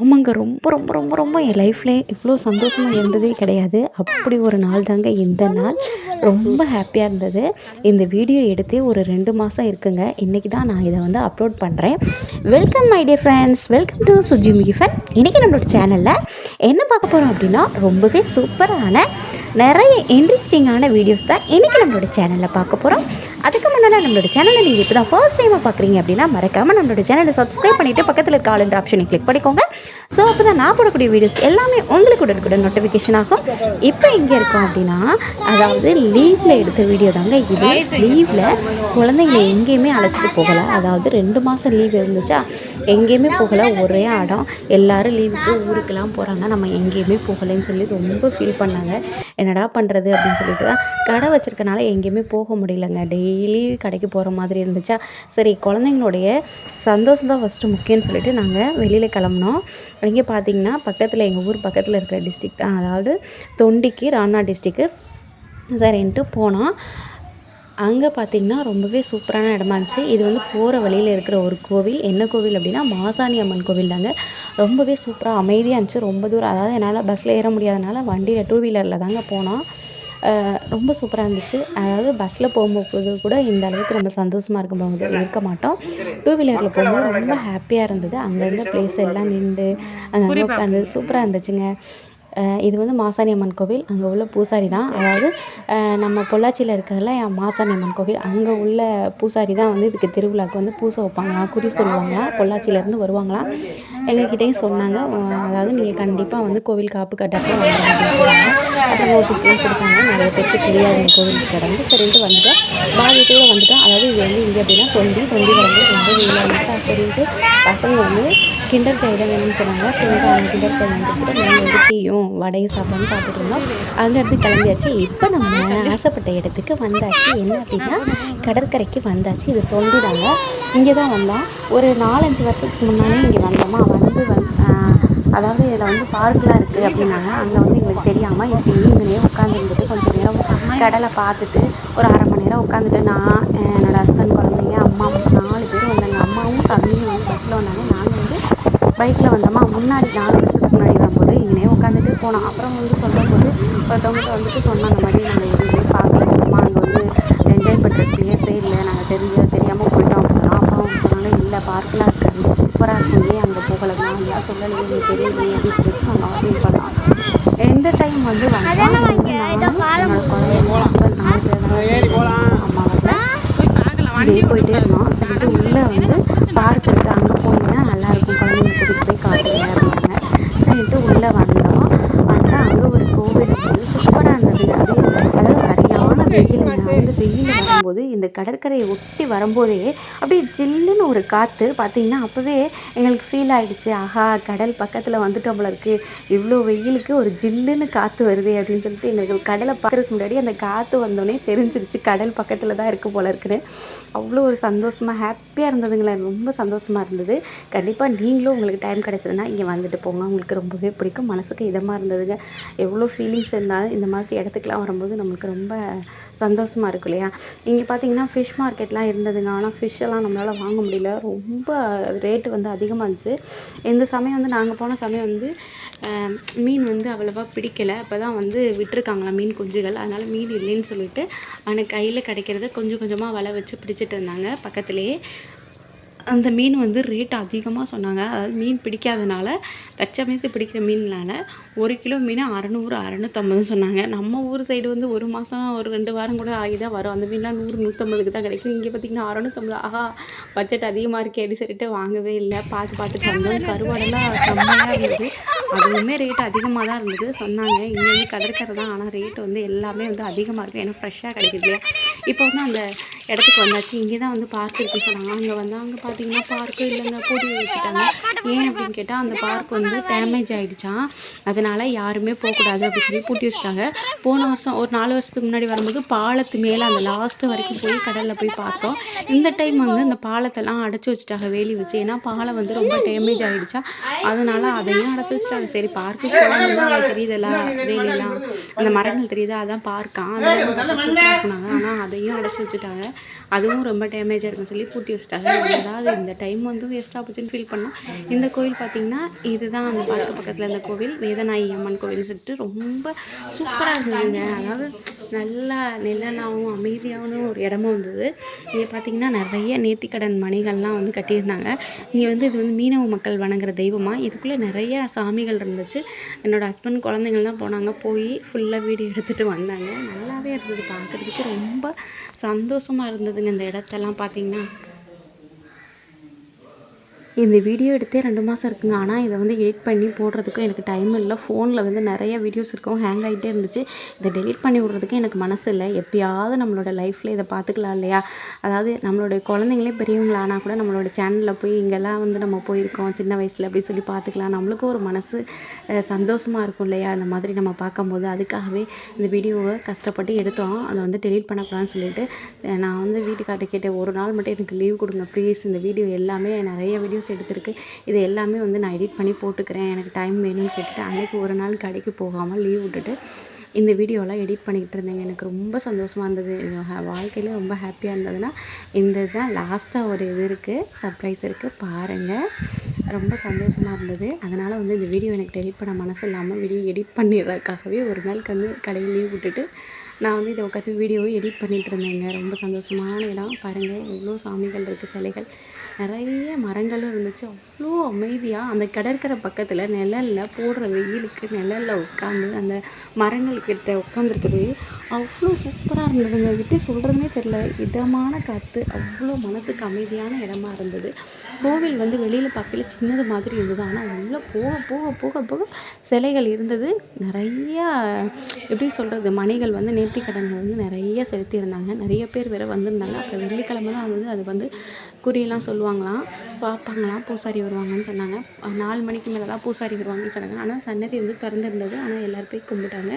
ஆமாங்க ரொம்ப ரொம்ப ரொம்ப ரொம்ப என் லைஃப்லேயே இவ்வளோ சந்தோஷமாக இருந்ததே கிடையாது. அப்படி ஒரு நாள் தாங்க இந்த நாள். ரொம்ப ஹாப்பியாக இருந்தது. இந்த வீடியோ எடுத்து ஒரு ரெண்டு மாதம் இருக்குங்க. இன்றைக்கி தான் நான் இதை வந்து அப்லோட் பண்ணுறேன் welcome my dear friends welcome to Suji மிகிஃபன் இன்றைக்கி நம்மளோட சேனலில் என்ன பார்க்க போகிறோம் அப்படின்னா ரொம்பவே சூப்பரான நிறைய இன்ட்ரெஸ்டிங்கான வீடியோஸ் தான் இன்றைக்கி நம்மளோட சேனலில் பார்க்க போகிறோம் அதுக்கு முன்னால் நம்மளோட சேனலை நீங்கள் இப்போ தான் ஃபர்ஸ்ட் டைமாக பார்க்குறீங்க அப்படின்னா மறக்காமல் நம்மளோட சேனலை சப்ஸ்கிரைப் பண்ணிவிட்டு பக்கத்தில் இருக்க ஆளுன்ற ஆப்ஷனை கிளிக் பண்ணிக்கோங்க. ஸோ அப்போ தான் நான் போடக்கூடிய வீடியோஸ் எல்லாமே உங்களுக்கு உடனுக்குடன் நோட்டிஃபிகேஷன் ஆகும். இப்போ எங்கே இருக்கோம் அப்படின்னா அதாவது லீவில் எடுத்த வீடியோ தாங்க இது. லீவில் குழந்தைங்களை எங்கேயுமே அழைச்சிட்டு போகலை. அதாவது ரெண்டு மாதம் லீவ் இருந்துச்சா எங்கேயுமே போகலை. ஒரே இடம் எல்லாரும் லீவுக்கு ஊருக்கெல்லாம் போகிறாங்க நம்ம எங்கேயுமே போகலைன்னு சொல்லி ரொம்ப ஃபீல் பண்ணாங்க. என்னடா பண்ணுறது அப்படின்னு சொல்லிட்டு தான் கடை வச்சிருக்கனால எங்கேயுமே போக முடியலங்க. டெய்லி கடைக்கு போகிற மாதிரி இருந்துச்சா? சரி குழந்தைங்களுடைய சந்தோஷம் தான் ஃபஸ்ட்டு முக்கியம்னு சொல்லிட்டு நாங்கள் வெளியில் கிளம்புனோம். இங்கே பார்த்தீங்கன்னா பக்கத்தில் எங்கள் ஊர் பக்கத்தில் இருக்கிற டிஸ்ட்ரிக் தான். அதாவது தொண்டிக்கு ராணா டிஸ்ட்ரிக்கு சரின்ட்டு போனோம். அங்கே பார்த்தீங்கன்னா ரொம்பவே சூப்பரான இடமா இருந்துச்சு. இது வந்து போகிற வழியில் இருக்கிற ஒரு கோவில். என்ன கோவில் அப்படின்னா மாசாணி அம்மன் கோவில் தாங்க ரொம்பவே சூப்பராக அமைதியாக இருந்துச்சு. ரொம்ப தூரம் அதாவது என்னால் பஸ்ஸில் ஏற முடியாதனால வண்டியில் டூ வீலரில் தாங்க போனோம். ரொம்ப சூப்பராக இருந்துச்சு. அதாவது பஸ்ஸில் போகும்போது கூட இந்த அளவுக்கு நம்ம சந்தோஷமாக இருக்கும்போது இருக்க மாட்டோம். டூ வீலரில் போகும்போது ரொம்ப ஹாப்பியாக இருந்தது. அங்கே இருந்த பிளேஸ் எல்லாம் நின்று அங்கே உட்காந்து சூப்பராக இருந்துச்சுங்க. இது வந்து மாசாணி அம்மன் கோவில். அங்கே உள்ள பூசாரி தான். அதாவது நம்ம பொள்ளாச்சியில் இருக்கிறதுல மாசாணி அம்மன் கோவில். அங்கே உள்ள பூசாரி தான் வந்து இதுக்கு திருவிழாவுக்கு வந்து பூசை வைப்பாங்களாம் குறி சொல்லுவாங்களாம் பொள்ளாச்சியிலேருந்து வருவாங்களாம். எங்ககிட்டையும் சொன்னாங்க. அதாவது நீங்கள் கண்டிப்பாக வந்து கோவில் காப்பு கட்டப்போ அப்படின்னு அப்புறம் நோட்டீஸ்லாம் கொடுத்தாங்க. நிறைய பேருக்கு தெரியாது இந்த கோவில் கிடந்து சரின்ட்டு வந்துட்டோம். பாதியத்தோடு வந்துட்டோம். அதாவது இது வந்து இங்கே அப்படின்னா தொண்டி தொண்டி வந்து ரொம்ப வெயிலாக இருந்துச்சு சரின்ட்டு பசங்க வந்து கிண்டர் சைடாக வேணும்னு சொன்னாங்க. சரின்ட்டு அவங்க கிண்டர் சைடு வந்துட்டு நாங்கள் வந்து டீயும் வடையும் சாப்பிடாம சாப்பிட்டு இருந்தோம். அங்கேருந்து கிளம்பியாச்சு. இப்போ நம்ம ஆசைப்பட்ட இடத்துக்கு வந்தாச்சு. என்ன அப்படின்னா கடற்கரைக்கு வந்தாச்சு. இது தொண்டுதாங்க. இங்கே தான் வந்தோம். ஒரு நாலஞ்சு வருஷத்துக்கு முன்னாடி இங்கே வந்தோமா? வந்து வந் அதாவது இதில் வந்து பார்க்கெலாம் இருக்குது அப்படின்னாங்க. அங்கே வந்து எங்களுக்கு தெரியாமல் இப்போ ஈவினிங்கே உட்காந்துருந்துட்டு கொஞ்சம் நேரம் கடலை பார்த்துட்டு ஒரு அரை மணி நேரம் உட்காந்துட்டு நான் என்னோட ஹஸ்பண்ட் குழந்தைங்க அம்மா நாலு பேர் வந்தாங்க அம்மாவும் தம்பியும் வந்து பஸ்ஸில் வந்தாங்க. நாங்கள் வந்து பைக்கில் வந்தோமா? முன்னாடி நாலு வருஷம் முன்னாடி வரும்போது இங்கே உட்காந்துட்டு போனோம். அப்புறம் வந்து சொல்லும்போது ஒருத்தவங்கள்ட்ட வந்துட்டு சொன்னாங்க இந்த மாதிரி நாங்கள் எதுவுமே பார்க்கல. சும்மா அங்கே வந்து என்ஜாய் பண்ணுற பிளேஸே இல்லை நாங்கள் தெரிஞ்ச தெரியாமல் போயிட்டோம். அப்படின்னா அப்புறம் அவங்க இல்லை பார்க்கெலாம் இருக்காது சூப்பராக இருக்கும். ஏன் அங்கே போகலமா ஏன் சொல்லலையே எனக்கு தெரியலையே அப்படின்னு சொல்லிட்டு நாங்கள் ஆர்டர் பண்ணோம். எந்த டைம் வந்து வந்தோம் வந்து நானும் என்னோட குழந்தைங்க நாலு பேர் அம்மா போயிட்டே இருந்தோம் சொல்லிட்டு உள்ளே வந்து பார்க் இருக்குது அங்கே போனீங்கன்னா நல்லாயிருக்கும் குழந்தைங்க கூட்டிகிட்டு போய் காட்டுங்க அப்படின்னாங்க. சரின்ட்டு உள்ளே வந்தோம் வந்தால் அங்கே ஒரு கோவில் வந்து சூப்பராக இருந்தது அப்படியே அதாவது சரியான வெயில் வந்து வெயில் வரும்போது இந்த கடற்கரையை ஒட்டி வரும்போதே அப்படியே ஜில்லுன்னு ஒரு காற்று பார்த்தீங்கன்னா அப்போவே எங்களுக்கு ஃபீல் ஆகிடுச்சு ஆஹா கடல் பக்கத்தில் வந்துட்டோம் போல இருக்கு. இவ்வளோ வெயிலுக்கு ஒரு ஜில்லுன்னு காற்று வருது அப்படின்னு சொல்லிட்டு எங்களுக்கு கடலை பார்க்குறதுக்கு முன்னாடி அந்த காற்று வந்தோடனே தெரிஞ்சிருச்சு. கடல் பக்கத்தில் தான் இருக்குது போல இருக்குன்னு. அவ்வளோ ஒரு சந்தோஷமாக ஹாப்பியாக இருந்ததுங்களே. ரொம்ப சந்தோஷமாக இருந்தது. கண்டிப்பாக நீங்களும் உங்களுக்கு டைம் கிடச்சதுன்னா இங்கே வந்துட்டு போங்க. உங்களுக்கு ரொம்பவே பிடிக்கும். மனசுக்கு இதமாக இருந்ததுங்க. எவ்வளோ ஃபீலிங்ஸ் இருந்தாலும் இந்த மாதிரி இடத்துக்குலாம் வரும்போது நம்மளுக்கு ரொம்ப சந்தோஷமாக இருக்கும் இல்லையா? இங்கே பார்த்தீங்கன்னா ஃபிஷ் மார்க்கெட்லாம் இருந்ததுங்க. ஆனால் ஃபிஷ்ஷெல்லாம் நம்மளால் வாங்க முடியல. ரொம்ப ரேட்டு வந்து அதிகமாக இருந்துச்சு. இந்த சமயம் வந்து நாங்கள் போன சமயம் வந்து மீன் வந்து அவ்வளோவா பிடிக்கலை. அப்போ தான் வந்து விட்டுருக்காங்களா மீன் குஞ்சுகள். அதனால் மீன் இல்லைன்னு சொல்லிட்டு ஆனால் கையில் கிடைக்கிறத கொஞ்சம் கொஞ்சமாக வலை வச்சு பிடிச்சிட்டு இருந்தாங்க பக்கத்துலேயே. அந்த மீன் வந்து ரேட் அதிகமாக சொன்னாங்க. அதாவது மீன் பிடிக்காதனால தச்சமயத்து பிடிக்கிற மீன்னால ஒரு கிலோ மீன் அறநூறு அறநூற்றம்பது சொன்னாங்க. நம்ம ஊர் சைடு வந்து ஒரு மாதம் ஒரு ரெண்டு வாரம் கூட ஆகி தான் வரும். அந்த மீன்லாம் நூறு நூற்றம்பதுக்கு தான் கிடைக்கும். இங்கே பார்த்திங்கன்னா அறநூற்றம்பது ஆஹா பட்ஜெட் அதிகமாக இருக்கே அப்படின்னு சொல்லிட்டு வாங்கவே இல்லை. பார்த்து பார்த்துட்டு வந்தோம் கருவாடெல்லாம் செம்மையாக இருந்தது அதுவுமே ரேட் அதிகமாக தான் இருந்தது. சொன்னாங்க. இங்கே வந்து கடற்கரை தான். ஆனால் ரேட் வந்து எல்லாமே வந்து அதிகமாக இருக்கும் ஏன்னா ஃப்ரெஷ்ஷாக கிடைக்குது இப்போ வந்து அந்த இடத்துக்கு வந்தாச்சு. இங்கே தான் வந்து பார்க் இருக்குன்னு சொன்னாங்க. அங்கே வந்து அங்கே பார்த்தீங்கன்னா பார்க்கும் இல்லைங்க பூட்டி வச்சுட்டாங்க. ஏன் அப்படின்னு கேட்டால் அந்த பார்க் வந்து டேமேஜ் ஆகிடுச்சான் அதனால் யாருமே போகக்கூடாது அப்படின்னு சொல்லி பூட்டி வச்சுட்டாங்க. போன வருஷம் ஒரு நாலு வருஷத்துக்கு முன்னாடி வரும்போது பாலத்து மேலே அந்த லாஸ்ட்டு வரைக்கும் போய் கடலில் போய் பார்த்தோம். இந்த டைம் வந்து அந்த பாலத்தெல்லாம் அடைச்சி வச்சுட்டாங்க வேலி வச்சு. ஏன்னா பாலம் வந்து ரொம்ப டேமேஜ் ஆகிடுச்சா அதனால் அதையும் அடைச்சி வச்சுட்டாங்க. சரி பார்க்கு போகணும்னா தெரியுதுல்ல வேலியெல்லாம். அந்த மரங்கள் தெரியுது? அதான் பார்க்கான் அதெல்லாம் ஆனால் அதையும் அடைச்சி வச்சுட்டாங்க. அதுவும் ரொம்ப டேமேஜாக இருக்குன்னு சொல்லி பூட்டி வச்சிட்டாங்க. அதாவது இந்த டைம் வந்து வேஸ்ட்டாக போச்சுன்னு ஃபீல் பண்ணோம் இந்த கோயில் பார்த்திங்கன்னா இதுதான் அந்த பார்க்க பக்கத்தில் இருந்த கோவில் வேதநாயகி அம்மன் கோவில்னு சொல்லிட்டு ரொம்ப சூப்பராக இருந்ததுங்க. அதாவது நல்லா நிழலாகவும் அமைதியாகவும் ஒரு இடமும் இருந்தது. இங்கே பார்த்தீங்கன்னா நிறைய நேர்த்திக்கடன் மணிகள்லாம் வந்து கட்டியிருந்தாங்க. இங்கே வந்து இது வந்து மீனவ மக்கள் வணங்குற தெய்வமாக இதுக்குள்ளே நிறைய சாமிகள் இருந்துச்சு. என்னோடய ஹஸ்பண்ட் குழந்தைங்கள்லாம் போனாங்க. போய் ஃபுல்லாக வீடியோ எடுத்துகிட்டு வந்தாங்க. நல்லாவே இருந்தது. பார்க்குறதுக்கு ரொம்ப சந்தோஷமாக இருந்ததுங்க இந்த இடத்தெல்லாம் பார்த்தீங்கன்னா. இந்த வீடியோ எடுத்தே ரெண்டு மாதம் இருக்குங்க. ஆனால் இதை வந்து எடிட் பண்ணி போடுறதுக்கும் எனக்கு டைம் இல்லை. ஃபோனில் வந்து நிறைய வீடியோஸ் இருக்கும். ஹேங் ஆகிட்டே இருந்துச்சு. இதை டெலிட் பண்ணி விட்றதுக்கு எனக்கு மனசு இல்லை. எப்பயாவது நம்மளோட லைஃப்பில் இதை பார்த்துக்கலாம் இல்லையா? அதாவது நம்மளுடைய குழந்தைங்களே பெரியவங்களானா கூட நம்மளோட சேனலில் போய் இங்கெல்லாம் வந்து நம்ம போயிருக்கோம். சின்ன வயசில் அப்படி சொல்லி பார்த்துக்கலாம். நம்மளுக்கும் ஒரு மனசு சந்தோஷமாக இருக்கும் இல்லையா? இந்த மாதிரி நம்ம பார்க்கும்போது. அதுக்காகவே இந்த வீடியோவை கஷ்டப்பட்டு எடுத்தோம். அதை வந்து டெலீட் பண்ணக்கூடாதுன்னு சொல்லிட்டு நான் வந்து வீட்டுக்கார்ட்ட கேட்டேன். ஒரு நாள் மட்டும் எனக்கு லீவ் கொடுங்க ப்ளீஸ் இந்த வீடியோ எல்லாமே நிறைய வீடியோஸ் எடுத்திருக்கு. இது எல்லாமே வந்து நான் எடிட் பண்ணி போட்டுக்கிறேன். எனக்கு டைம் வேணும்னு கேட்டுட்டு அன்றைக்கி ஒரு நாள் கடைக்கு போகாமல் லீவ் விட்டுட்டு இந்த வீடியோலாம் எடிட் பண்ணிக்கிட்டு இருந்தேங்க. எனக்கு ரொம்ப சந்தோஷமாக இருந்தது. வாழ்க்கையில் ரொம்ப ஹாப்பியாக இருந்ததுன்னா இந்த இதுதான் லாஸ்ட்டாக ஒரு இது இருக்குது சர்ப்ரைஸ் இருக்குது பாருங்கள் ரொம்ப சந்தோஷமாக இருந்தது. அதனால் வந்து இந்த வீடியோ எனக்கு டெலிட் பண்ண மனசு இல்லாமல் வீடியோ எடிட் பண்ணிடுறதுக்காகவே ஒரு நாளுக்கு வந்து கடையில் லீவ் விட்டுட்டு நான் வந்து இதை உட்காந்து வீடியோவை எடிட் பண்ணிகிட்டு இருந்தேங்க. ரொம்ப சந்தோஷமான இடம். பாருங்கள் எவ்வளோ சாமிகள் இருக்குது சிலைகள். நிறைய மரங்களும் இருந்துச்சு. அவ்வளோ அமைதியாக அந்த கடற்கரை பக்கத்தில் நிழலில் போடுற வெயிலுக்கு நிழலில் உட்காந்து அந்த மரங்கள்கிட்ட உட்காந்துருக்குது அவ்வளோ சூப்பராக இருந்ததுங்க. எப்படி சொல்கிறதுனே தெரில இதமான காற்று அவ்வளோ மனதுக்கு அமைதியான இடமா இருந்தது. கோவில் வந்து வெளியில் பார்க்கல சின்னது மாதிரி இருந்தது. ஆனால் உள்ளே போக போக போக போக சிலைகள் இருந்தது. நிறையா எப்படி சொல்கிறது மணிகள் வந்து நேர்த்திக்கடன்கள் வந்து நிறைய செலுத்தியிருந்தாங்க. நிறைய பேர் வேறு வந்திருந்தாங்க. அப்புறம் வெள்ளிக்கிழமை தான் வந்து அது வந்து குறியெல்லாம் சொல்லுவாங்களாம். பார்ப்பாங்களாம் பூசாரி வருவாங்கன்னு சொன்னாங்க. நாலு மணிக்கு மேலே தான் பூசாரி வருவாங்கன்னு சொன்னாங்க. ஆனால் சன்னதி வந்து திறந்துருந்தது. ஆனால் எல்லோரும் போய் கும்பிட்டாங்க.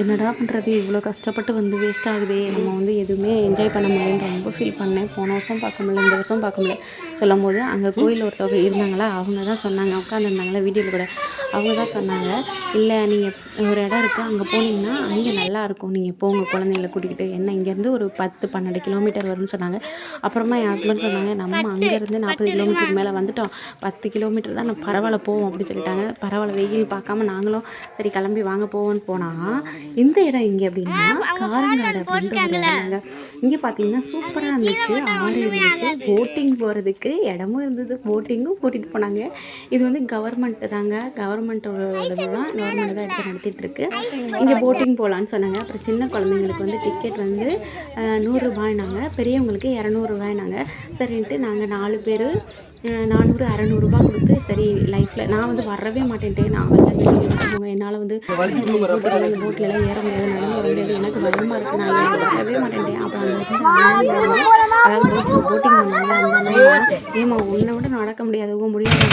என்னடா பண்ணுறது இவ்வளோ கஷ்டப்பட்டு வந்து வேஸ்ட் ஆகுதே. நம்ம வந்து எதுவுமே என்ஜாய் பண்ண முடியலன்னு ரொம்ப ஃபீல் பண்ணேன். போன வருஷம் பார்க்க முடியல இந்த வருஷம் பார்க்க முடியல. சொல்லும் போது அங்கே கோயில் ஒருத்தவங்க இருந்தாங்களா? அவங்க தான் சொன்னாங்க. உட்காந்துருந்தாங்களா வீடியோவில் கூட. அவங்க தான் சொன்னாங்க. இல்லை நீங்கள் ஒரு இடம் இருக்குது அங்கே போனீங்கன்னா அங்கே நல்லா இருக்கும். நீங்கள் போங்க குழந்தைங்கள கூட்டிக்கிட்டு. என்ன இங்கேருந்து ஒரு பத்து பன்னெண்டு கிலோமீட்டர் வரும்னு சொன்னாங்க. அப்புறமா என் ஹஸ்பண்ட் சொன்னாங்க நம்ம அங்கேருந்து நாற்பது கிலோமீட்டருக்கு மேலே வந்துட்டோம். பத்து கிலோமீட்டர் தான் நான் பரவாயில்ல போவோம் அப்படின்னு சொல்லிட்டாங்க. பரவாயில்ல வெயில் பார்க்காம நாங்களும் சரி கிளம்பி வாங்க போவோம்னு போனால் இந்த இடம் எங்கே அப்படின்னா காரங்காடு அப்படின்ற இங்கே. பார்த்தீங்கன்னா சூப்பராக இருந்துச்சு ஆறு இருந்துச்சு. போட்டிங் போகிறதுக்கு இடமும் இருந்தது போட்டிங்கும் கூட்டிகிட்டு போனாங்க. இது வந்து கவர்மெண்ட் தாங்க. கவர்மெண்ட்டோட தான் கவர்மெண்ட் தான் எடுத்து நடத்திட்டு இருக்கு இங்கே போட்டிங் போகலான்னு சொன்னாங்க. அப்புறம் சின்ன குழந்தைங்களுக்கு வந்து டிக்கெட் வந்து நூறுரூபாய்னாங்க பெரியவங்களுக்கு இரநூறுபாய்னாங்க சரின்ட்டு நாங்கள் நாலு பேர் நானூறு அறநூறுபா கொடுத்து சரி லைஃப்பில் நான் வந்து வரவே மாட்டேன்ட்டேன் நான் வரல என்னால் வந்து போட்டில் போட்டிலலாம் ஏற முடியாது. நடந்து வர முடியாது. எனக்கு பயமாக இருக்கு. நான் வரவே மாட்டேன்ட்டேன் அப்புறம். அதாவது போட்டிங் போட்டிங் பண்ணாங்க அந்த ஏமா உன்னை விட நடக்க முடியாது. முடியாது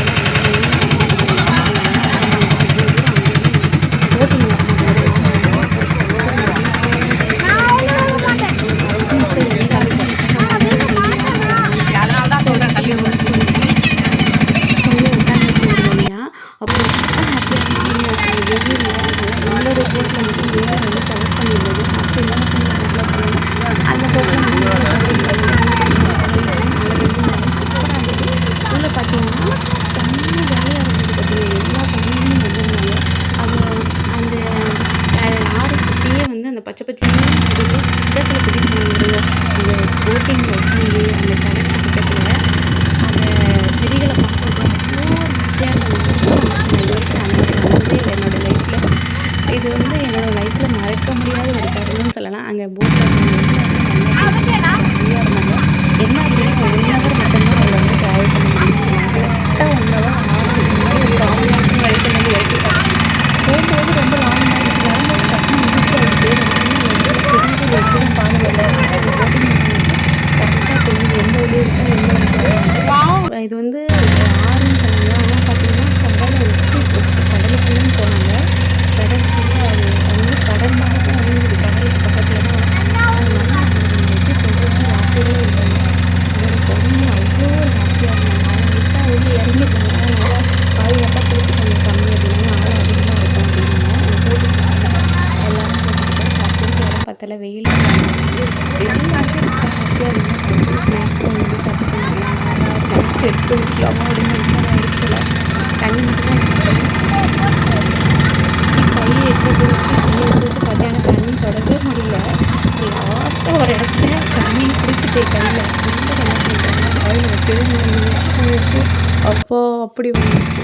அப்படி வந்துச்சு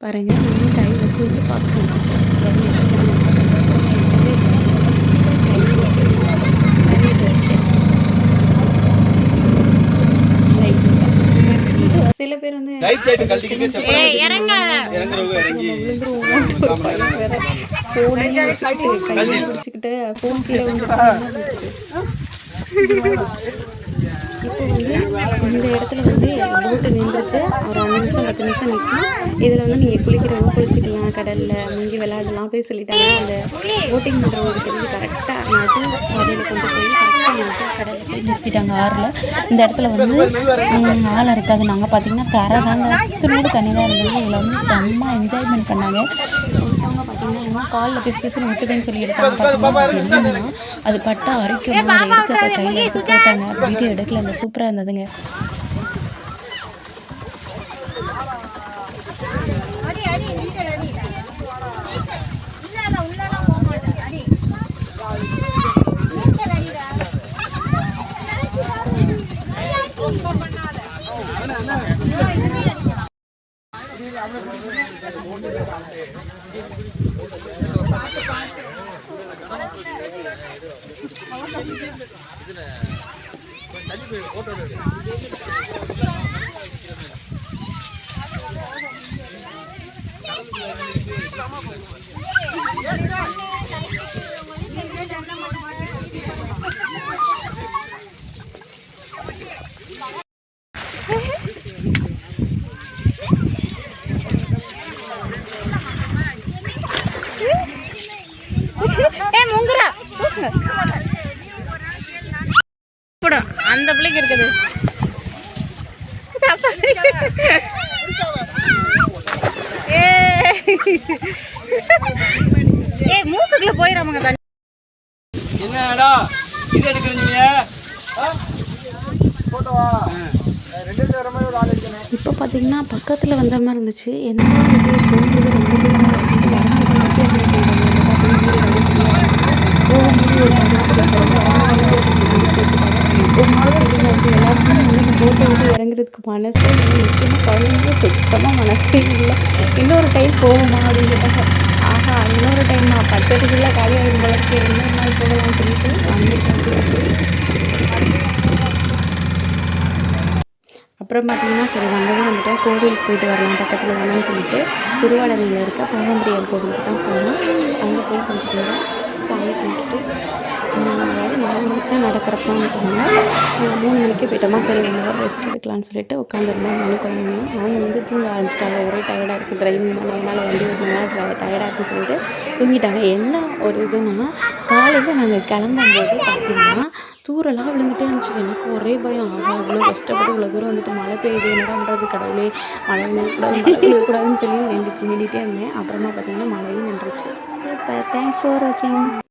பாருங்க இன்னும் கை வச்சு வச்சு பார்க்கணும் சில பேர் வந்து கையில் பிடிச்சிக்கிட்டு ஃபோன் கீழே இந்த இடத்துல வந்து போட்டு நின்றுச்சு ஒரு அஞ்சு நிமிஷம் பத்து நிமிஷம் நிற்கும் இதில் வந்து நீங்கள் குளிக்கிறவங்க குளிச்சுக்கலாம் கடலில் முங்கி விளையாடலாம் போய் சொல்லிட்டாங்க அந்த போட்டிங் பண்ணுறவங்களுக்கு வந்து கரெக்டாக நட்டு பாதையில் கொண்டு போய் கரெக்டாக நடு கடலில் போய் நிறுத்திட்டாங்க ஆறில் இந்த இடத்துல வந்து ஆள் இருக்காது நாங்கள் பார்த்தீங்கன்னா தர தாங்க துணியோடு தண்ணி தான் இருந்தது இதில் வந்து செம்ம என்ஜாய்மெண்ட் பண்ணாங்க பார்த்தீங்கன்னா இன்னும் காலில் பிசு பிசுன்னு விட்டுதுன்னு சொல்லி எடுத்தாங்க பார்த்தீங்கன்னா அது பட்டா அரைக்கும் அதை எடுத்து அதை கையில் எடுத்து போட்டாங்க. வீடியோ எடுக்கல அந்த சூப்பராக இருந்ததுங்க. Yeah, yeah, yeah. பார்த்தீங்கன்னா பக்கத்தில் வந்த மாதிரி இருந்துச்சு. என்ன இது? போகும்போது ரொம்ப எல்லாருக்குமே இறங்குறதுக்கு மனசே இல்லை. முக்கியமாக குழந்தைங்க சுத்தமாக மனசே இல்லை. இன்னொரு டைம் போகுமா அப்படிங்கிறதாக ஆஹா இன்னொரு டைம் நான் பட்ஜெட்டுக்குள்ளே காலியாக போலருக்கு இன்னொரு நாள் போகலாம்னு சொல்லிட்டு வந்துட்டு அப்புறம் பார்த்தீங்கன்னா சரி வந்ததும் வந்துட்டோம் கோவிலுக்கு போயிட்டு வரலாம் பக்கத்தில் வேணாம்னு சொல்லிட்டு திருவாடனையில் இருக்க பொங்கம்பிரியார் கோவிலுக்கு தான் போனோம். அங்கே போய் கொஞ்சம் நேரம் சாமி கும்பிட்டுட்டு அதாவது நாலு மணிக்கு தான் சொன்னாங்க மூணு மணிக்கு போயிட்டோமா? சரி ஒன் ஹவர் ரெஸ்ட் எடுக்கலாம்னு சொல்லிட்டு உட்காந்துருந்தோம் நானும் குழந்தைங்க அவங்க வந்து தூங்க ஆரம்பிச்சிட்டாங்க. ஒரே டயர்டாக இருக்குது டிரைவிங் பண்ணதுனால வண்டி ஓட்டினால டயர்டாக இருக்குன்னு சொல்லிட்டு தூங்கிட்டாங்க. என்ன ஒரு இதுன்னா காலையில் நாங்கள் கிளம்பும்போது பார்த்திங்கன்னா தூரெல்லாம் விழுந்துட்டே இருந்துச்சு. எனக்கு ஒரே பயம். ஆகும் இவ்வளோ கஷ்டப்பட்டு இவ்வளோ தூரம் வந்துட்டு மழை பெய்யுது. என்னடா பண்ணுறது கடவுளே? மழை விழுக்கூடாது மழை விழுக்கூடாதுன்னு சொல்லி வேண்டி வேண்டிகிட்டே இருந்தேன். அப்புறமா பார்த்தீங்கன்னா மழையும் நின்றுச்சு. சூப்பர் தேங்க்ஸ் ஃபார் வாட்சிங்